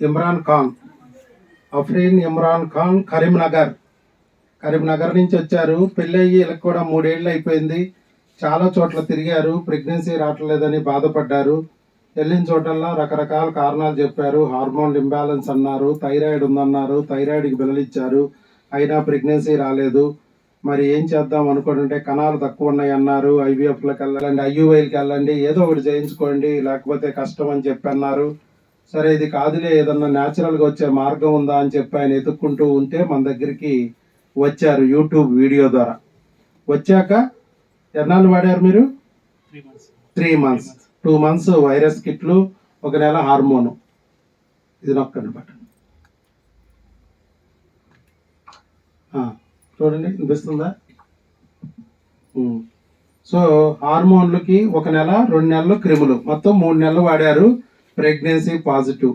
ఇమ్రాన్ ఖాన్ అఫ్రీన్ ఇమ్రాన్ ఖాన్ కరీంనగర్ కరీంనగర్ నుంచి వచ్చారు. పెళ్ళయ్యి వీళ్ళకి కూడా మూడేళ్ళు అయిపోయింది. చాలా చోట్ల తిరిగారు. ప్రెగ్నెన్సీ రావట్లేదని బాధపడ్డారు. వెళ్ళిన చోటల్లా రకరకాల కారణాలు చెప్పారు. హార్మోన్ ఇంబ్యాలెన్స్ అన్నారు. థైరాయిడ్ ఉందన్నారు. థైరాయిడ్కి బిల్లలు ఇచ్చారు అయినా ప్రెగ్నెన్సీ రాలేదు. మరి ఏం చేద్దాం అనుకుంటుంటే కణాలు తక్కువ ఉన్నాయి అన్నారు. ఐవీఎఫ్లకు వెళ్ళండి ఐయుఐకి వెళ్ళండి ఏదో ఒకటి చేయించుకోండి లేకపోతే కష్టం అని చెప్పి అన్నారు. సరే ఇది కాదులే ఏదన్నా న్యాచురల్గా వచ్చే మార్గం ఉందా అని చెప్పి ఆయన ఎత్తుక్కుంటూ ఉంటే మన దగ్గరికి వచ్చారు యూట్యూబ్ వీడియో ద్వారా. వచ్చాక ఎన్నాళ్ళు వాడారు మీరు? Three months two months virus కిట్లు ఒక నెల హార్మోను. ఇది నొక్కండి బటన్. చూడండి వినిపిస్తుందా. సో హార్మోన్లకి ఒక నెల రెండు నెలలు క్రిములు. మొత్తం మూడు నెలలు వాడారు. Pregnancy positive.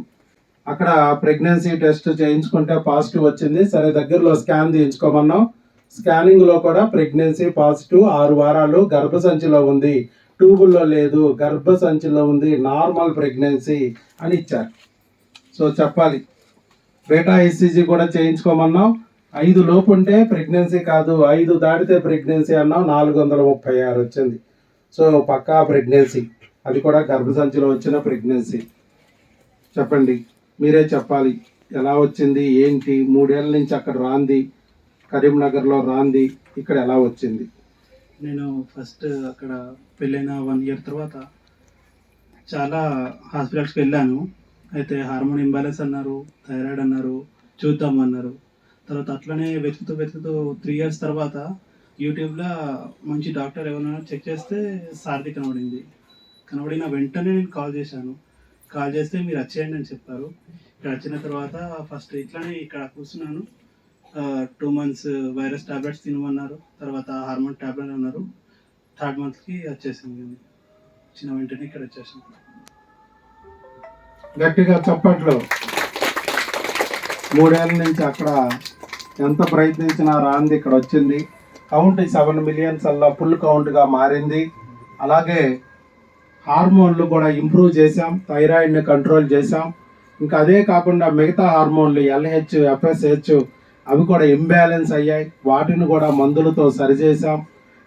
అక్కడ ప్రెగ్నెన్సీ టెస్ట్ చేయించుకుంటే పాజిటివ్ వచ్చింది. సరే దగ్గరలో స్కాన్ చేయించుకోమన్నాం స్కానింగ్లో కూడా ప్రెగ్నెన్సీ పాజిటివ్ ఆరు వారాలు గర్భసంచిలో ఉంది. ట్యూబుల్లో లేదు గర్భసంచిలో ఉంది నార్మల్ ప్రెగ్నెన్సీ అని ఇచ్చారు. సో చెప్పాలి. బేటా ఈసీజీ కూడా చేయించుకోమన్నాం. ఐదు లోపు ఉంటే ప్రెగ్నెన్సీ కాదు ఐదు దాటితే ప్రెగ్నెన్సీ అన్నాం నాలుగు వందల ముప్పై ఆరు వచ్చింది. సో పక్కా ప్రెగ్నెన్సీ. అది కూడా గర్భసంచిలో వచ్చిన ప్రెగ్నెన్సీ చెప్పండి మీరే చెప్పాలి. ఎలా వచ్చింది ఏంటి మూడేళ్ళ నుంచి అక్కడ రాంది కరీంనగర్లో రాంది ఇక్కడ ఎలా వచ్చింది? నేను ఫస్ట్ అక్కడ పెళ్ళైన వన్ ఇయర్ తర్వాత చాలా హాస్పిటల్స్కి వెళ్ళాను. అయితే హార్మోన్ ఇంబ్యాలెన్స్ అన్నారు థైరాయిడ్ అన్నారు చూద్దాం అన్నారు. తర్వాత అట్లనే వెతుకుతూ వెతుకుతూ త్రీ ఇయర్స్ తర్వాత యూట్యూబ్లో మంచి డాక్టర్ ఎవరైనా చెక్ చేస్తే సారథి కనబడింది కనబడిన వెంటనే నేను కాల్ చేశాను. కాల్ చేస్తే మీరు వచ్చేయండి అని చెప్పారు. ఇక్కడ వచ్చిన తర్వాత ఫస్ట్ ఇట్లానే ఇక్కడ కూర్చున్నాను. టూ మంత్స్ వైరస్ టాబ్లెట్స్ తినమన్నారు. తర్వాత హార్మోన్ ట్యాబ్లెట్ అన్నారు. థర్డ్ మంత్కి వచ్చేసింది వచ్చిన వెంటనే ఇక్కడ వచ్చేసాను. గట్టిగా చప్పట్లు. మూడేళ్ళ నుంచి అక్కడ ఎంత ప్రయత్నించినా రాంది ఇక్కడ వచ్చింది. కౌంట్ సెవెన్ మిలియన్స్ అలా ఫుల్ కౌంట్గా మారింది. అలాగే హార్మోన్లు కూడా ఇంప్రూవ్ చేసాం థైరాయిడ్ని కంట్రోల్ చేసాం ఇంకా అదే కాకుండా మిగతా హార్మోన్లు ఎల్హెచ్ ఎఫ్ఎస్హెచ్ అవి కూడా ఇంబ్యాలెన్స్ అయ్యాయి. వాటిని కూడా మందులతో సరిచేసాం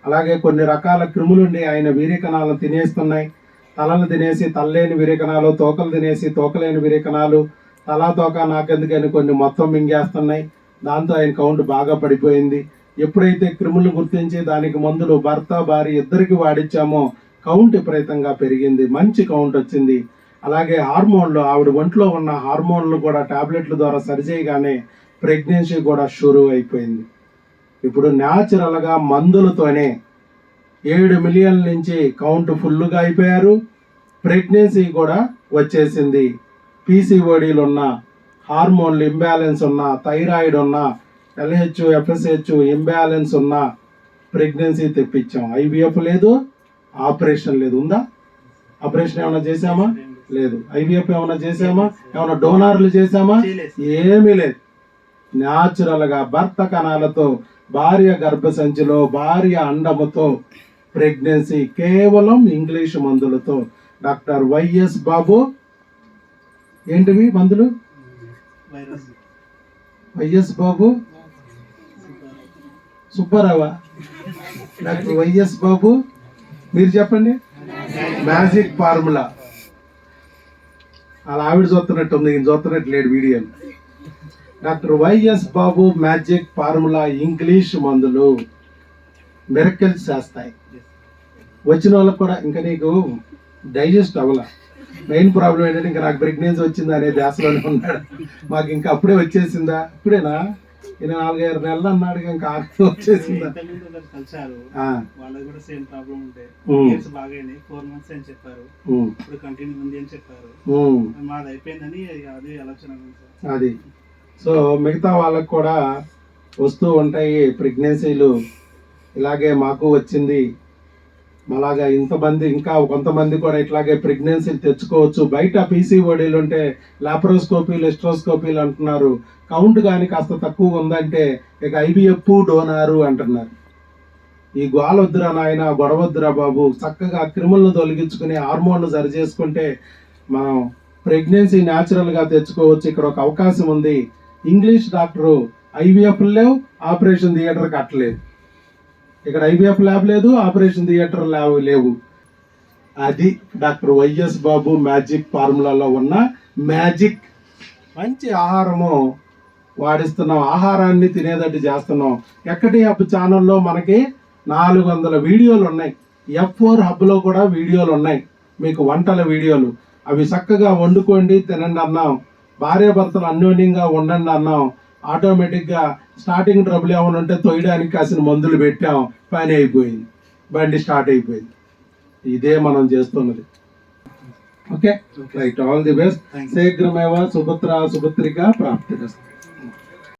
అలాగే కొన్ని రకాల క్రిములుండి ఆయన వీరికణాలను తినేస్తున్నాయి. తలలు తినేసి తల్లేని విరేకణాలు తోకలు తినేసి తోకలేని విరేకణాలు తలా తోక నాకెందుకని కొన్ని మొత్తం మింగేస్తున్నాయి. దాంతో ఆయన కౌంట్ బాగా పడిపోయింది. ఎప్పుడైతే క్రిములు గుర్తించి దానికి మందులు భర్త భార్య ఇద్దరికి వాడిచ్చామో కౌంట్ విపరీతంగా పెరిగింది. మంచి కౌంట్ వచ్చింది. అలాగే హార్మోన్లు ఆవిడ ఒంట్లో ఉన్న హార్మోన్లు కూడా టాబ్లెట్ల ద్వారా సరిచేయగానే ప్రెగ్నెన్సీ కూడా షురూ అయిపోయింది. ఇప్పుడు న్యాచురల్గా మందులతోనే ఏడు మిలియన్ల నుంచి కౌంట్ ఫుల్గా అయిపోయారు. ప్రెగ్నెన్సీ కూడా వచ్చేసింది. పీసీఓడీలు ఉన్న హార్మోన్లు ఇంబ్యాలెన్స్ ఉన్న థైరాయిడ్ ఉన్న ఎల్హెచ్ ఎఫ్ఎస్హెచ్ ఇంబ్యాలెన్స్ ఉన్న ప్రెగ్నెన్సీ తెప్పించాం. ఐవీఎఫ్ లేదు. ఆపరేషన్ లేదు ఉందా? ఆపరేషన్ ఏమైనా చేసామా లేదు. ఐవీఎఫ్ ఏమైనా చేసామా ఏమైనా డోనార్లు చేసామా ఏమీ లేదు. న్యాచురల్గా భర్త కణాలతో భార్య గర్భసంచిలో భార్య అండముతో ప్రెగ్నెన్సీ కేవలం ఇంగ్లీష్ మందులతో. డాక్టర్ వైఎస్ బాబు ఏంటివి మందులు? YS Babu? సుబ్బారావా? Doctor YS Babu? మీరు చెప్పండి. మ్యాజిక్ ఫార్ములా అలా ఆవిడ చూస్తున్నట్టు ఉంది ఈయన చూస్తున్నట్టు లేడు video. Doctor YS Babu magic formula English మందులు మిరకల్స్ చేస్తాయి. వచ్చిన వాళ్ళకి కూడా ఇంకా నీకు డైజెస్ట్ అవ్వాల. మెయిన్ ప్రాబ్లం ఏంటంటే ఇంకా నాకు ప్రెగ్నెన్సీ వచ్చిందా అనే ధ్యాసలోనే ఉన్నాడు. మాకు ఇంకా అప్పుడే వచ్చేసిందా? ఇప్పుడేనా? ఈయన నాలుగైదు నెలలు అన్నాడు ఇంకా ఆఖరి వచ్చేసిందా. కలిసారు వాళ్ళకి కూడా సేమ్ ప్రాబ్లం ఉంటే ఉమ్, ఇయర్స్ బాగానే ఫోర్ మంత్స్ అని చెప్పారు. ఇప్పుడు కంటిన్యూ ఉంది అని చెప్పారు. మాది అయిపోయిందని అదే ఆలోచన అది. సో మిగతా వాళ్ళకు కూడా వస్తూ ఉంటాయి ప్రెగ్నెన్సీలు. ఇలాగే మాకు వచ్చింది. అలాగా ఇంతమంది ఇంకా కొంతమంది కూడా ఇట్లాగే ప్రెగ్నెన్సీలు తెచ్చుకోవచ్చు. బయట పీసీఓడీలు ఉంటే లాప్రోస్కోపీలు ఎస్ట్రోస్కోపీలు అంటున్నారు. కౌంట్ కానీ కాస్త తక్కువ ఉందంటే ఇక ఐబిఎఫ్ డోనారు అంటున్నారు. ఈ గోలొద్దురా నాయన గొడవద్దురా బాబు. చక్కగా క్రిములను తొలగించుకుని హార్మోన్లు సరి చేసుకుంటే మనం ప్రెగ్నెన్సీ న్యాచురల్గా తెచ్చుకోవచ్చు. ఇక్కడ ఒక అవకాశం ఉంది. ఇంగ్లీష్ డాక్టరు ఐవీఎఫ్ లేవు ఆపరేషన్ థియేటర్ కట్టలేదు. ఇక్కడ ఐవీఎఫ్ ల్యాబ్ లేదు ఆపరేషన్ థియేటర్ ల్యాబ్ లేవు. అది డాక్టర్ వైఎస్ బాబు మ్యాజిక్ ఫార్ములాలో ఉన్న మ్యాజిక్. మంచి ఆహారము వాడిస్తున్నాం ఆహారాన్ని తినేటట్టు చేస్తున్నాం. ఎక్కడి హబ్ ఛానల్లో మనకి నాలుగు వందల వీడియోలు ఉన్నాయి. ఎఫ్ ఫోర్ హబ్లో కూడా వీడియోలు ఉన్నాయి. మీకు వంటల వీడియోలు. అవి చక్కగా వండుకోండి తినండి అన్నాం. భార్యాభర్తలు అన్యోన్యంగా ఉండండి అన్నాం. ఆటోమేటిక్గా స్టార్టింగ్ ట్రబుల్ ఏమైనా ఉంటే తొయ్యడానికి కాసిన మందులు పెట్టాం పని అయిపోయింది. బండి స్టార్ట్ అయిపోయింది. ఇదే మనం చేస్తున్నది. Okay right all the best శీఘ్రమేవ సుభద్ర సుభద్రిక ప్రాప్తి.